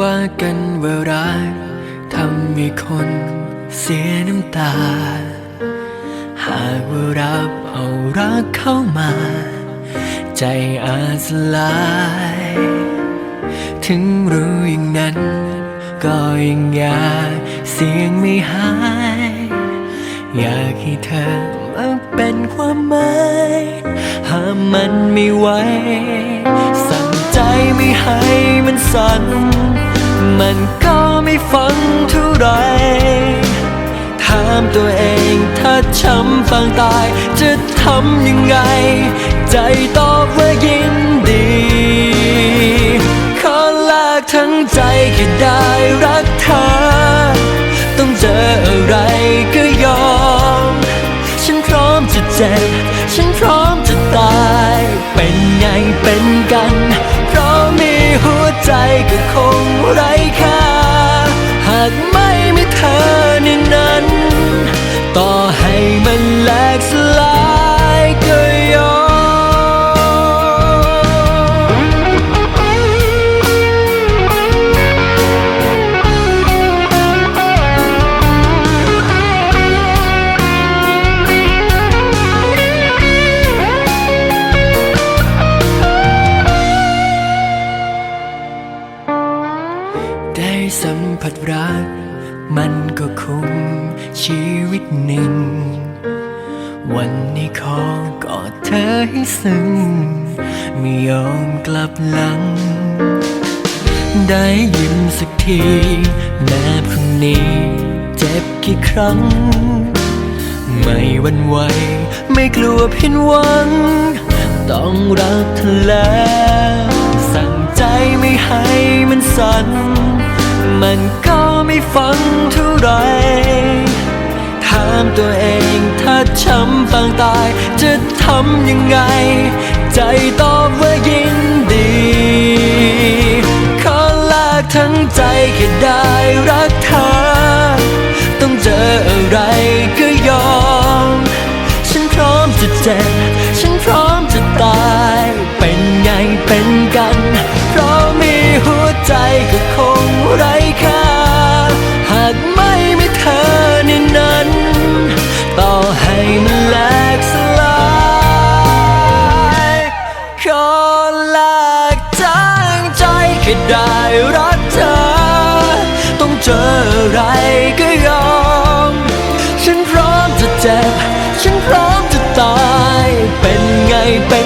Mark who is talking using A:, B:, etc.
A: ว่ากันว่ารักทำให้คนเสียน้ำตา หากว่ารับเอารักเข้ามา ใจอาจสลาย ถึงรู้อย่างนั้น ก็ยังอยากเสียงไม่หาย อยากให้เธอมาเป็นความหมายห้ามมันไม่ไหว สั่งใจไม่ให้ สั่นมันก็ไม่ฟังเท่าไรถามตัวเองถ้าช้ำฟางตาย จะทำยังไง ใจตอบว่ายินดี ขอลากทั้งใจแค่ได้รักเธอ ต้องเจออะไรก็ยอม ฉันพร้อมจะเจ็บ ฉันพร้อมจะตาย เป็นไงเป็นกันเพรา หัวใจก็คงไร้ค่า หากไม่มีเธอ มันก็คุ้มชีวิตหนึ่ง วันนี้ขอกอดเธอให้ซึ้งไม่ยอมกลับหลัง ได้ยิ้มสักทีแม้พรุ่งนี้เจ็บกี่ครั้ง ไม่หวันไหวไม่กลัวผิดหวัง ต้องรักเธอแล้ว สั่งใจไม่ให้มันสั่นมันก ไม่ฟังเท่าไรถามตัวเองถ้าช้ำฟางตาย จะทำยังไง ใจตอบว่ายินดี ขอลากทั้งใจแค่ได้รักเธอ ต้องเจออะไรก็ยอม ฉันพร้อมจะเจ็บ ฉันพร้อมจะตาย เป็นไงเป็นกัน เพราะมีหัวใจก็ ได้รักเธอ ต้องเจออะไรก็ยอม ฉันพร้อมจะเจ็บ ฉันพร้อมจะตาย เป็นไงเป็น